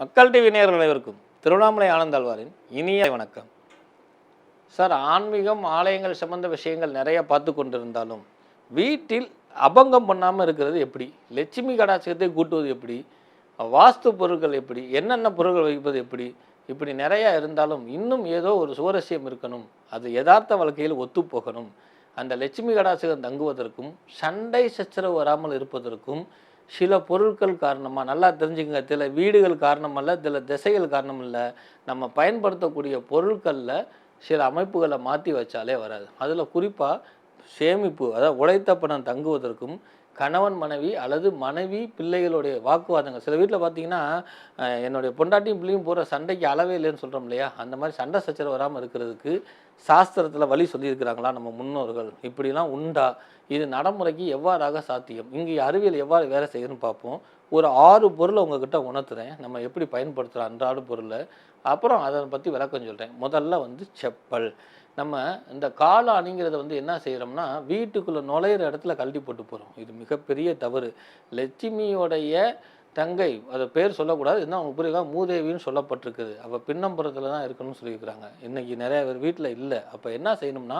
மக்கள் டிவி நேயர்கள் அனைவருக்கும் திருவண்ணாமலை ஆனந்தாழ்வாரின் இனிய வணக்கம். சார் ஆன்மீகம் ஆலயங்கள் சம்பந்த விஷயங்கள் நிறைய பார்த்து கொண்டிருந்தாலும் வீட்டில் அபங்கம் பண்ணாமல் இருக்கிறது எப்படி? லட்சுமி கடாட்சத்தை கூட்டுவது எப்படி? வாஸ்து பொருட்கள் எப்படி? என்னென்ன பொருட்கள் வைப்பது எப்படி? இப்படி நிறையா இருந்தாலும் இன்னும் ஏதோ ஒரு சுவரஸ்யம் இருக்கணும். அது யதார்த்த வாழ்க்கையில் ஒத்துப்போகணும். அந்த லட்சுமி கடாட்சகம் தங்குவதற்கும் சண்டை சச்சரவு வராமல் இருப்பதற்கும் சில பொருட்கள் காரணமாக நல்லா தெரிஞ்சுக்கங்க. சில வீடுகள் காரணமல்ல சில திசைகள் காரணம் இல்லை நம்ம பயன்படுத்தக்கூடிய பொருட்களில் சில அமைப்புகளை மாற்றி வச்சாலே வராது. அதில் குறிப்பாக சேமிப்பு அதாவது உழைத்த பணம் தங்குவதற்கும் கணவன் மனைவி அல்லது மனைவி பிள்ளைகளுடைய வாக்குவாதங்கள். சில வீட்டில் பார்த்தீங்கன்னா என்னுடைய பொண்டாட்டியும் பிள்ளையும் போகிற சண்டைக்கு அளவே இல்லைன்னு சொல்கிறோம் இல்லையா? அந்த மாதிரி சண்டை சச்சரவு வராமல் இருக்கிறதுக்கு சாஸ்திரத்தில் வழி சொல்லியிருக்கிறாங்களா நம்ம முன்னோர்கள்? இப்படிலாம் உண்டா? இது நடைமுறைக்கு எவ்வாறாக சாத்தியம்? இங்கே அறிவியல் எவ்வாறு வேலை செய்யுதுன்னு பார்ப்போம். ஒரு ஆறு பொருளை உங்ககிட்ட உணர்த்துறேன். நம்ம எப்படி பயன்படுத்துகிறோம் அன்றாட பொருளை. அப்புறம் அதை பற்றி விளக்கம் சொல்கிறேன் முதல்ல வந்து செப்பல். நம்ம இந்த காலாணிங்கிறத வந்து என்ன செய்கிறோம்னா வீட்டுக்குள்ளே நுழையிற இடத்துல கழட்டி போட்டு போகிறோம் இது மிகப்பெரிய தவறு. லட்சுமியோடைய தங்கை அதை பேர் சொல்லக்கூடாது. என்ன அவங்க புரியுதா? மூதேவின்னு சொல்லப்பட்டிருக்குது. அவள் பின்னம்புறத்தில் தான் இருக்கணும்னு சொல்லியிருக்கிறாங்க. இன்றைக்கி நிறைய பேர் வீட்டில் இல்லை. அப்போ என்ன செய்யணும்னா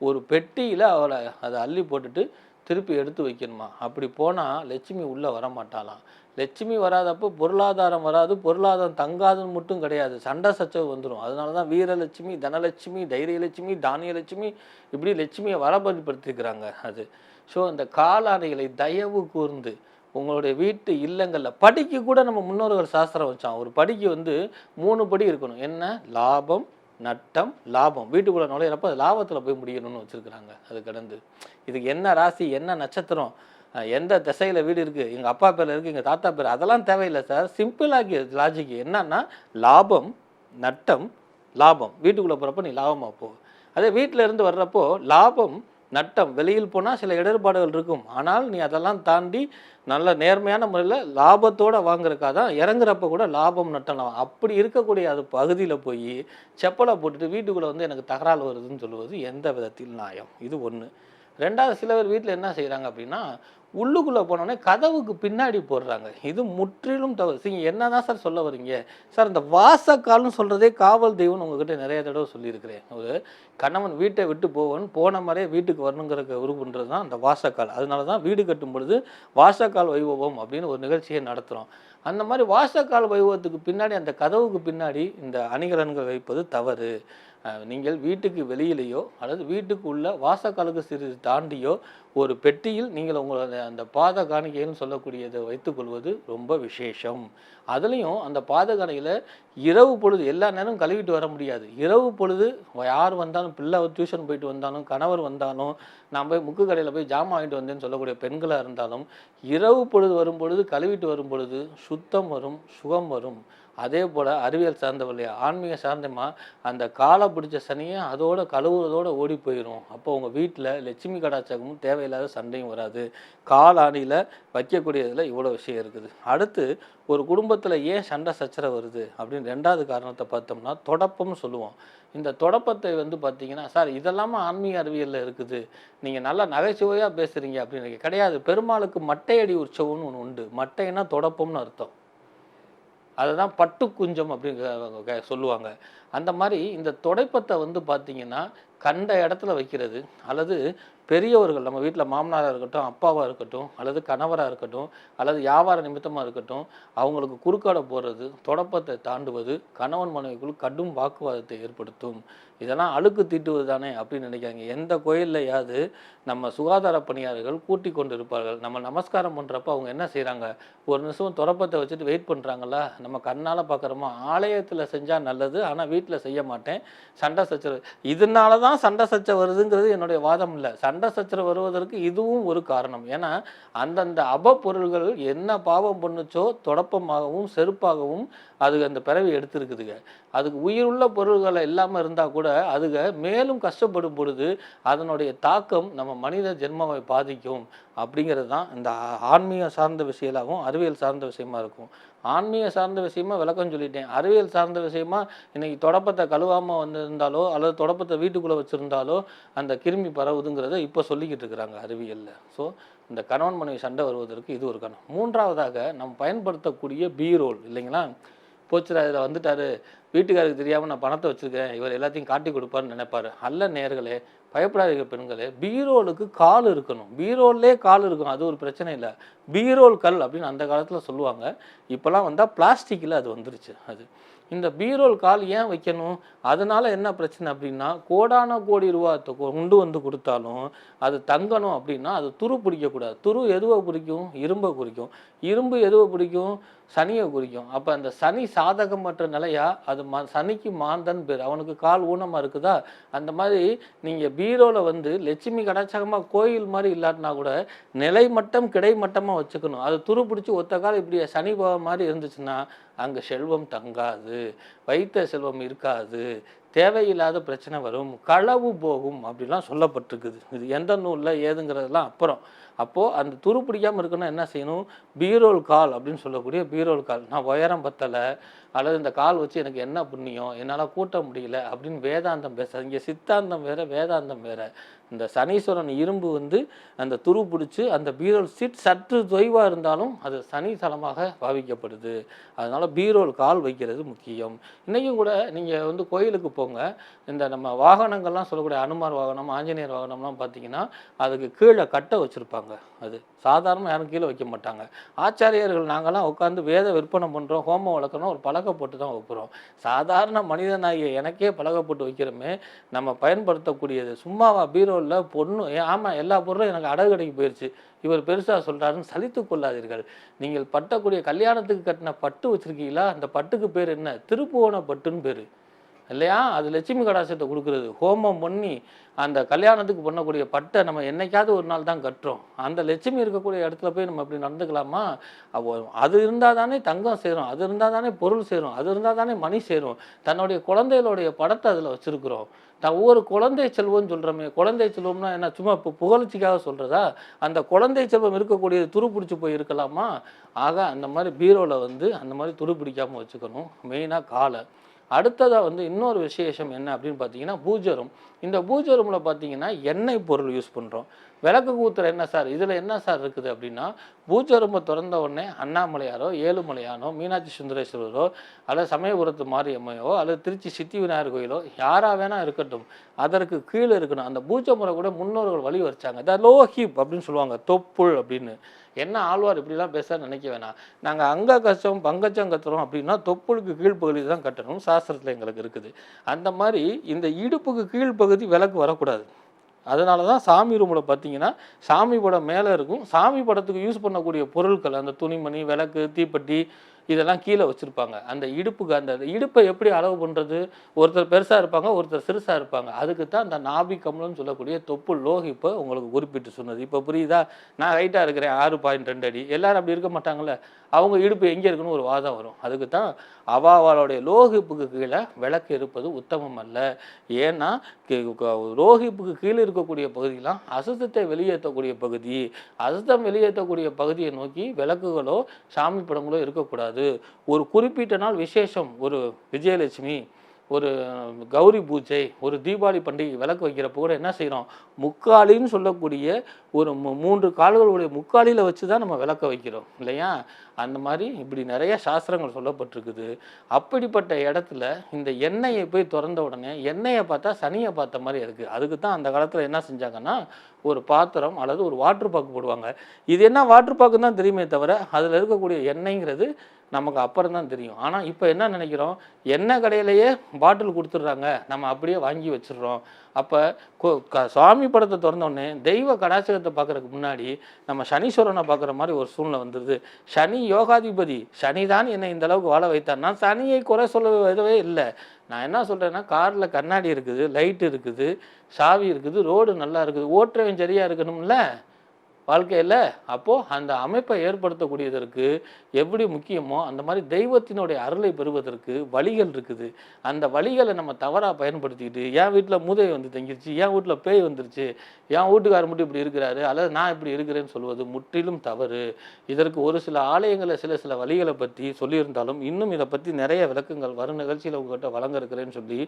ஒரு பெட்டியில் அவளை அதை அள்ளி போட்டுட்டு திருப்பி எடுத்து வைக்கணுமா? அப்படி போனால் லட்சுமி உள்ளே வரமாட்டாளாம். லட்சுமி வராதப்போ பொருளாதாரம் வராது. பொருளாதாரம் தங்காதுன்னு மட்டும் கிடையாது. சண்டை சச்சவு வந்துடும் அதனால தான் வீரலட்சுமி தனலட்சுமி தைரியலட்சுமி தானியலட்சுமி இப்படி லட்சுமியை வரபடிப்படுத்திருக்கிறாங்க அது. ஸோ அந்த காலாடைகளை தயவு கூர்ந்து உங்களுடைய வீட்டு இல்லங்களில் படிக்கு கூட நம்ம முன்னோர்கள் சாஸ்திரம் வச்சான். ஒரு படிக்கு வந்து மூணு படி இருக்கணும். என்ன? லாபம் நட்டம் லாபம். வீட்டுக்குள்ளே நுழையிறப்ப அது லாபத்தில் போய் முடியணும்னு வச்சுருக்குறாங்க. அது கடந்து. இதுக்கு என்ன ராசி என்ன நட்சத்திரம்? எந்த திசையில் வீடு இருக்குது எங்கள் அப்பா பேரில் இருக்குது எங்கள் தாத்தா பேர் அதெல்லாம் தேவையில்லை சார். சிம்பிளாகி லாஜிக் என்னன்னா லாபம் நட்டம் லாபம். வீட்டுக்குள்ளே போகிறப்ப நீ லாபமாக போ. அதே வீட்டில் இருந்து வர்றப்போ லாபம் நட்டம். வெளியில் போனால் சில இடர்பாடுகள் இருக்கும். ஆனால் நீ அதெல்லாம் தாண்டி நல்ல நேர்மையான முறையில் லாபத்தோடு வாங்குறக்காக தான் இறங்குறப்ப கூட லாபம் நட்டலாம் அப்படி இருக்கக்கூடிய அது பகுதியில் போய் செப்பலை போட்டுட்டு வீட்டுக்குள்ளே வந்து எனக்கு தகராறு வருதுன்னு சொல்லுவது எந்த விதத்தில் நியாயம்? இது ஒன்று ரெண்டாவது சில பேர் வீட்டில் என்ன செய்கிறாங்க அப்படின்னா உள்ளுக்குள்ளே போனோடனே கதவுக்கு பின்னாடி போடுறாங்க. இது முற்றிலும் தவறு. சரி என்ன தான் சார் சொல்ல வரீங்க சார் இந்த வாசக்கால்னு சொல்கிறதே காவல் தெய்வம்னு உங்ககிட்ட நிறைய தடவை சொல்லியிருக்கிறேன். ஒரு கணவன் வீட்டை விட்டு போவன் போன மாதிரியே வீட்டுக்கு வரணுங்கிற உருவுன்றது தான் அந்த வாசக்கால். அதனால தான் வீடு கட்டும் பொழுது வாசக்கால் வைபவம் அப்படின்னு ஒரு நிகழ்ச்சியை நடத்துகிறோம் அந்த மாதிரி வாசக்கால் வைபவத்துக்கு பின்னாடி அந்த கதவுக்கு பின்னாடி இந்த அணிகலன்கள் வைப்பது தவறு. நீங்கள் வீட்டுக்கு வெளியிலேயோ அல்லது வீட்டுக்குள்ள வாசக்காலுக்கு சிறிது தாண்டியோ ஒரு பெட்டியில் நீங்கள் உங்களோட அந்த பாத காணிக்கைன்னு சொல்லக்கூடியதை வைத்துக்கொள்வது ரொம்ப விசேஷம். அதுலேயும் அந்த பாத காணிக்கையில் இரவு பொழுது எல்லா நேரமும் கழுவிட்டு வர முடியாது. இரவு பொழுது யார் வந்தாலும் பிள்ளை டியூஷன் போயிட்டு வந்தாலும் கணவர் வந்தாலும் நான் போய் முக்கு கடையில் போய் ஜாமான் வாங்கிட்டு வந்தேன்னு சொல்லக்கூடிய பெண்களாக இருந்தாலும் இரவு பொழுது வரும் பொழுது கழுவிட்டு வரும் பொழுது சுத்தம் வரும் சுகம் வரும். அதே போல் அறிவியல் சார்ந்தவர்களே ஆன்மீக சார்ந்தமா அந்த காலை பிடிச்ச சனியை அதோட கழுவுறதோடு ஓடி போயிடும் அப்போ உங்கள் வீட்டில் லட்சுமி கடாச்சகமும் தேவையில்லாத சண்டையும் வராது. காலாணியில் வைக்கக்கூடியதில் இவ்வளோ விஷயம் இருக்குது. அடுத்து ஒரு குடும்பத்தில் ஏன் சண்டை சச்சரவு வருது? அப்படின்னு ரெண்டாவது காரணத்தை பார்த்தோம்னா தொடப்பம்னு சொல்லுவோம். இந்த தொடப்பத்தை வந்து பார்த்தீங்கன்னா சார் இதெல்லாமே ஆன்மீக அறிவியலில் இருக்குது. நீங்கள் நல்லா நகைச்சுவையாக பேசுகிறீங்க அப்படின்னு கிடையாது. பெருமாளுக்கு மட்டையடி உற்சவம்னு ஒன்று உண்டு. மட்டைன்னா தொடப்பம்னு அர்த்தம். அதை தான் பட்டு குஞ்சம் அப்படின்னு சொல்லுவாங்க. அந்த மாதிரி இந்த துடைப்பத்தை வந்து பார்த்திங்கன்னா கண்ட இடத்துல வைக்கிறது அல்லது பெரியவர்கள் நம்ம வீட்டில் மாமனாராக இருக்கட்டும் அப்பாவாக இருக்கட்டும் அல்லது கணவராக இருக்கட்டும் அல்லது வியாபார நிமித்தமாக இருக்கட்டும் அவங்களுக்கு குறுக்காட போடுறது தொடப்பத்தை தாண்டுவது கணவன் மனைவிக்குள் கடும் வாக்குவாதத்தை ஏற்படுத்தும். இதெல்லாம் அழுக்கு தீட்டுவது தானே அப்படின்னு நினைக்கிறாங்க எந்த கோயில்லையாவது நம்ம சுகாதார பணியாளர்கள் கூட்டி கொண்டு இருப்பார்கள் நம்ம நமஸ்காரம் பண்ணுறப்ப அவங்க என்ன செய்கிறாங்க ஒரு நிமிஷம் தொடப்பத்தை வச்சுட்டு வெயிட் பண்ணுறாங்களா நம்ம கண்ணால் பார்க்குறோமா ஆலயத்தில் செஞ்சால் நல்லது ஆனால் வீட்டில் செய்ய மாட்டேன். சண்டை சச்சரவு. இதனால தான் சண்டை சச்சரவு வருதுங்கிறது என்னுடைய வாதம் இல்லை. சண்டை சச்சரவு வருவதற்கு இதுவும் ஒரு காரணம். ஏன்னா அந்தந்த அப பொருள்கள் என்ன பாவம் பண்ணுச்சோ தொடப்பமாகவும் செருப்பாகவும் அது அந்த பிறவி எடுத்திருக்குதுங்க. அதுக்கு உயிருள்ள பொருள்களை இல்லாமல் இருந்தால் கூட அதுக மேலும் கஷ்டப்படும் பொழுது அதனுடைய தாக்கம் நம்ம மனித ஜென்மாவை பாதிக்கும் அப்படிங்கிறது தான் இந்த ஆன்மீக சார்ந்த விஷயமாகவும் அறிவியல் சார்ந்த விஷயமா இருக்கும். ஆன்மீக சார்ந்த விஷயமா விளக்கம் சொல்லிட்டேன். அறிவியல் சார்ந்த விஷயமா இன்னைக்கு தொடப்பத்தை கழுவாமல் வந்திருந்தாலோ அல்லது தொடப்பத்தை வீட்டுக்குள்ளே வச்சுருந்தாலோ அந்த கிருமி பரவுதுங்கிறத இப்போ சொல்லிக்கிட்டு இருக்கிறாங்க அறிவியலில். ஸோ இந்த கணவன் மனைவி சண்டை வருவதற்கு இது ஒரு காரணம் மூன்றாவதாக நம்ம பயன்படுத்தக்கூடிய பீரோல் இல்லைங்களா? போச்சுடா இதில் வந்துட்டாரு. வீட்டுக்காருக்கு தெரியாமல் நான் பணத்தை வச்சுருக்கேன் இவர் எல்லாத்தையும் காட்டி கொடுப்பாருன்னு நினைப்பாரு. அல்ல நேர்களே பயப்படாதீங்க பெண்களே. பீரோலுக்கு கால் இருக்கணும். பீரோல்லே கால் இருக்கும் அது ஒரு பிரச்சனை இல்லை. பீரோல் கல் அப்படின்னு அந்த காலத்தில் சொல்லுவாங்க. இப்போலாம் வந்தால் பிளாஸ்டிக்கில் அது வந்துருச்சு அது. இந்த பீரோல் கால் ஏன் வைக்கணும்? அதனால் என்ன பிரச்சனை அப்படின்னா கோடான கோடி ரூபா கொண்டு வந்து கொடுத்தாலும் அது தங்கணும் அப்படின்னா அது துரு பிடிக்கக்கூடாது. துரு எதுவை பிடிக்கும்? இரும்பை குறிக்கும். இரும்பு எதுவை பிடிக்கும்? சனியை குறிக்கும். அப்போ அந்த சனி சாதகமற்ற நிலையா? அது ம சனிக்கு மாந்தன் பேர். அவனுக்கு கால் ஊனமாக இருக்குதா? அந்த மாதிரி நீங்கள் பீரோவில் வந்து லட்சுமி கடாச்சகமாக கோயில் மாதிரி இல்லாட்டினா கூட நிலை மட்டம் கிடைமட்டமாக வச்சுக்கணும். அது துரு பிடிச்சி ஒத்த கால் இப்படி சனி போக மாதிரி இருந்துச்சுன்னா அங்கே செல்வம் தங்காது வைத்த செல்வம் இருக்காது தேவையில்லாத பிரச்சனை வரும் களவு போகும் அப்படிலாம் சொல்லப்பட்டிருக்குது. இது எந்த நூலில் ஏதுங்கிறதெல்லாம் அப்புறம். அப்போது அந்த துரு பிடிக்காமல் இருக்கணும்னா என்ன செய்யணும்? பீரோல் கால் அப்படின்னு சொல்லக்கூடிய பீரோல் கால். நான் உயரம் பத்தலை அல்லது இந்த கால் வச்சு எனக்கு என்ன புண்ணியம்? என்னால் கூட்ட முடியல அப்படின்னு வேதாந்தம் பேச இங்கே சித்தாந்தம் வேறு வேதாந்தம் வேற. இந்த சனீஸ்வரன் இரும்பு வந்து அந்த துரு பிடிச்சி அந்த பீரோல் சீட் சற்று தொய்வாக இருந்தாலும் அது சனி தலமாக பாவிக்கப்படுது. அதனால் பீரோல் கால் வைக்கிறது முக்கியம். இன்றைக்கும் கூட நீங்கள் வந்து கோயிலுக்கு போங்க. இந்த நம்ம வாகனங்கள்லாம் சொல்லக்கூடிய அனுமார் வாகனம் ஆஞ்சநேயர் வாகனம்லாம் பார்த்தீங்கன்னா அதுக்கு கீழே கட்டை வச்சுருப்பாங்க. அது சாதாரண யாரும் கீழே வைக்க மாட்டாங்க. ஆச்சாரியர்கள் நாங்கள்லாம் உட்காந்து வேத விற்பனை பண்ணுறோம் ஹோமம் வளர்க்குறோம் ஒரு பலகை போட்டு தான் வைக்கிறோம். சாதாரண மனிதனாகிய எனக்கே பழக போட்டு வைக்கிறோமே. நம்ம பயன்படுத்தக்கூடியது சும்மாவா பீரோவில் பொண்ணு ஏன் ஆமாம் எல்லா பொருளும் எனக்கு அடகு கடைக்கு போயிடுச்சு இவர் பெருசாக சொல்கிறாருன்னு சலித்து கொள்ளாதீர்கள். நீங்கள் பட்டக்கூடிய கல்யாணத்துக்கு கட்டின பட்டு வச்சுருக்கீங்களா? அந்த பட்டுக்கு பேர் என்ன? திருப்புவன பட்டுன்னு பேர். இல்லையா? அது லட்சுமி கடாசத்தை கொடுக்குறது. ஹோமம் பண்ணி அந்த கல்யாணத்துக்கு பண்ணக்கூடிய பட்டை நம்ம என்னைக்காவது ஒரு நாள் தான் கட்டுறோம். அந்த லட்சுமி இருக்கக்கூடிய இடத்துல போய் நம்ம அப்படி நடந்துக்கலாமா? அது இருந்தால் தானே தங்கம் சேரும். அது இருந்தால் தானே பொருள் சேரும். அது இருந்தால் தானே மணி சேரும். தன்னுடைய குழந்தைகளுடைய படத்தை அதில் வச்சுருக்குறோம். த ஒவ்வொரு குழந்தை செல்வம்னு சொல்கிறோமே குழந்தை செல்வம்னா என்ன? சும்மா இப்போ புகழ்ச்சிக்காக சொல்கிறதா அந்த குழந்தை செல்வம் இருக்கக்கூடியது துரு பிடிச்சி போய் இருக்கலாமா? ஆக அந்த மாதிரி பீரோவில் வந்து அந்த மாதிரி துரு பிடிக்காமல் வச்சுக்கணும். மெயினாக காலை. அடுத்ததாக வந்து இன்னொரு விசேஷம் என்ன அப்படின்னு பார்த்தீங்கன்னா பூஜை ரூம் இந்த பூஜை ரூமில் பார்த்தீங்கன்னா எண்ணெய் பொருள் யூஸ் பண்ணுறோம் விளக்கு கூத்துற என்ன சார்? இதில் என்ன சார் இருக்குது அப்படின்னா பூச்சரும்பை திறந்த உடனே அண்ணாமலையாரோ ஏழுமலையானோ மீனாட்சி சுந்தரேஸ்வரரோ அல்லது சமயபுரத்து மாரியம்மையோ அல்லது திருச்சி சித்தி விநாயகர் கோயிலோ யாராக வேணால் இருக்கட்டும். அதற்கு கீழே இருக்கணும். அந்த பூச்சை முறை கூட முன்னோர்கள் வழி வச்சாங்க த லோ ஹீப் அப்படின்னு சொல்லுவாங்க. தொப்புள் அப்படின்னு. என்ன ஆழ்வார் இப்படிலாம் பேச நினைக்க வேணாம். நாங்கள் அங்க கஷ்டம் பங்கச்சம் கத்துறோம் அப்படின்னா தொப்புளுக்கு கீழ்ப்பகுதி தான் கட்டணும் சாஸ்திரத்தில் எங்களுக்கு இருக்குது. அந்த மாதிரி இந்த இடுப்புக்கு கீழ்ப்பகுதி விளக்கு வரக்கூடாது. அதனால தான் சாமி ரூமில் பார்த்தீங்கன்னா சாமி படம் மேலே இருக்கும். சாமி படத்துக்கு யூஸ் பண்ணக்கூடிய பொருட்கள் அந்த துணிமணி விளக்கு தீப்பெட்டி இதெல்லாம் கீழே வச்சுருப்பாங்க. அந்த இடுப்புக்கு அந்த இடுப்பை எப்படி அளவு பண்ணுறது ஒருத்தர் பெருசாக இருப்பாங்க ஒருத்தர் சிறுசாக இருப்பாங்க. அதுக்கு தான் அந்த நாபி கமலம்னு சொல்லக்கூடிய தொப்பு லோகிப்பை உங்களுக்கு குறிப்பிட்டு சொன்னது. இப்போ புரியுதா? நான் ஹைட்டாக இருக்கிறேன் ஆறு பாயிண்ட் ரெண்டு அடி. எல்லாரும் அப்படி இருக்க மாட்டாங்கள அவங்க இடுப்பு எங்கே இருக்குன்னு ஒரு வாதம் வரும். அதுக்கு தான் அவாவாளுடைய லோகிப்புக்கு கீழே விளக்கு இருப்பது உத்தமம் அல்ல. ஏன்னா கி- லோகிப்புக்கு கீழே இருக்கக்கூடிய பகுதியெல்லாம் அசுத்தத்தை வெளியேற்றக்கூடிய பகுதி. அசுத்தம் வெளியேற்றக்கூடிய பகுதியை நோக்கி விளக்குகளோ சாமி படங்களோ இருக்கக்கூடாது. ஒரு குறிப்பிட்ட நாள் விசேஷம் ஒரு விஜயலட்சுமி ஒரு கௌரி பூஜை ஒரு தீபாவளி பண்டிகை விளக்கு வைக்கிறப்போ கூட என்ன செய்கிறோம் முக்காலின்னு சொல்லக்கூடிய ஒரு மூன்று கால்களுடைய முக்காலியில் வச்சு தான் நம்ம விளக்க வைக்கிறோம் இல்லையா? அந்த மாதிரி இப்படி நிறைய சாஸ்திரங்கள் சொல்லப்பட்டிருக்குது. அப்படிப்பட்ட இடத்துல இந்த எண்ணெயை போய் திறந்த உடனே எண்ணெயை பார்த்தா சனியை பார்த்த மாதிரி இருக்குது அதுக்கு தான் அந்த காலத்தில் என்ன செஞ்சாங்கன்னா ஒரு பாத்திரம் அல்லது ஒரு வாட்டர் பாக்கு போடுவாங்க. இது என்ன வாட்டர் பாக்கு தான் தெரியுமே தவிர அதில் இருக்கக்கூடிய எண்ணெய்ங்கிறது நமக்கு அப்புறம் தான் தெரியும். ஆனால் இப்போ என்ன நினைக்கிறோம்? எண்ணெய் கடையிலேயே பாட்டில் கொடுத்துட்றாங்க. நம்ம அப்படியே வாங்கி வச்சிடுறோம். அப்போ சுவாமி படத்தை திறந்தோடனே தெய்வ கடாச்சகத்தை பார்க்கறதுக்கு முன்னாடி நம்ம சனீஸ்வரனை பார்க்குற மாதிரி ஒரு சூழ்நிலை வந்துடுது சனி யோகாதிபதி. சனி தான் என்னை இந்த அளவுக்கு வாழ வைத்தான் நான் சனியை குறை சொல்ல விதவே இல்லை. நான் என்ன சொல்கிறேன்னா காரில் கண்ணாடி இருக்குது லைட் இருக்குது சாவி இருக்குது ரோடு நல்லா இருக்குது ஓட்டுறவன் சரியாக இருக்கணும்ல? வாழ்க்கையில் அப்போது அந்த அமைப்பை ஏற்படுத்தக்கூடியதற்கு எப்படி முக்கியமோ அந்த மாதிரி தெய்வத்தினுடைய அருளை பெறுவதற்கு வழிகள் இருக்குது. அந்த வழிகளை நம்ம தவறாக பயன்படுத்திக்கிட்டு என் வீட்டில் மூதை வந்து தங்கிருச்சு என் வீட்டில் பேய் வந்துருச்சு என் வீட்டுக்காரர் மட்டும் இப்படி இருக்கிறாரு அல்லது நான் இப்படி இருக்கிறேன்னு சொல்வது முற்றிலும் தவறு. இதற்கு ஒரு சில ஆலயங்களை சில சில வழிகளை பற்றி சொல்லியிருந்தாலும் இன்னும் இதை பற்றி நிறைய விளக்கங்கள் வரும் நிகழ்ச்சியில் உங்கள்கிட்ட வழங்க இருக்கிறேன்னு சொல்லி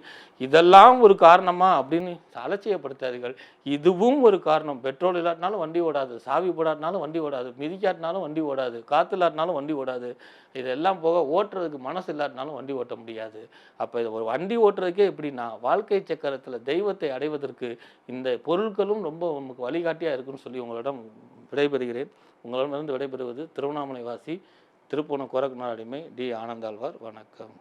இதெல்லாம் ஒரு காரணமா? அப்படின்னு அலட்சியப்படுத்தாதீர்கள். இதுவும் ஒரு காரணம். பெட்ரோல் இல்லாட்டினாலும் வண்டி ஓடாது. சாவி போடாட்டினாலும் வண்டி ஓடாது மிதிக்காட்டினாலும் வண்டி ஓடாது காற்றுலாட்டினாலும் வண்டி ஓடாது. இதெல்லாம் போக ஓட்டுறதுக்கு மனசு இல்லாட்டினாலும் வண்டி ஓட்ட முடியாது. அப்போ இது ஒரு வண்டி ஓட்டுறதுக்கே எப்படின்னா வாழ்க்கை சக்கரத்தில் தெய்வத்தை அடைவதற்கு இந்த பொருட்களும் ரொம்ப நமக்கு வழிகாட்டியாக இருக்குன்னு சொல்லி உங்களிடம் விடைபெறுகிறேன். உங்களிடமிருந்து விடைபெறுவது திருவண்ணாமலை வாசி திருப்பூணம் கோரக்நாள் அடிமை டி. ஆனந்தாழ்வார். வணக்கம்.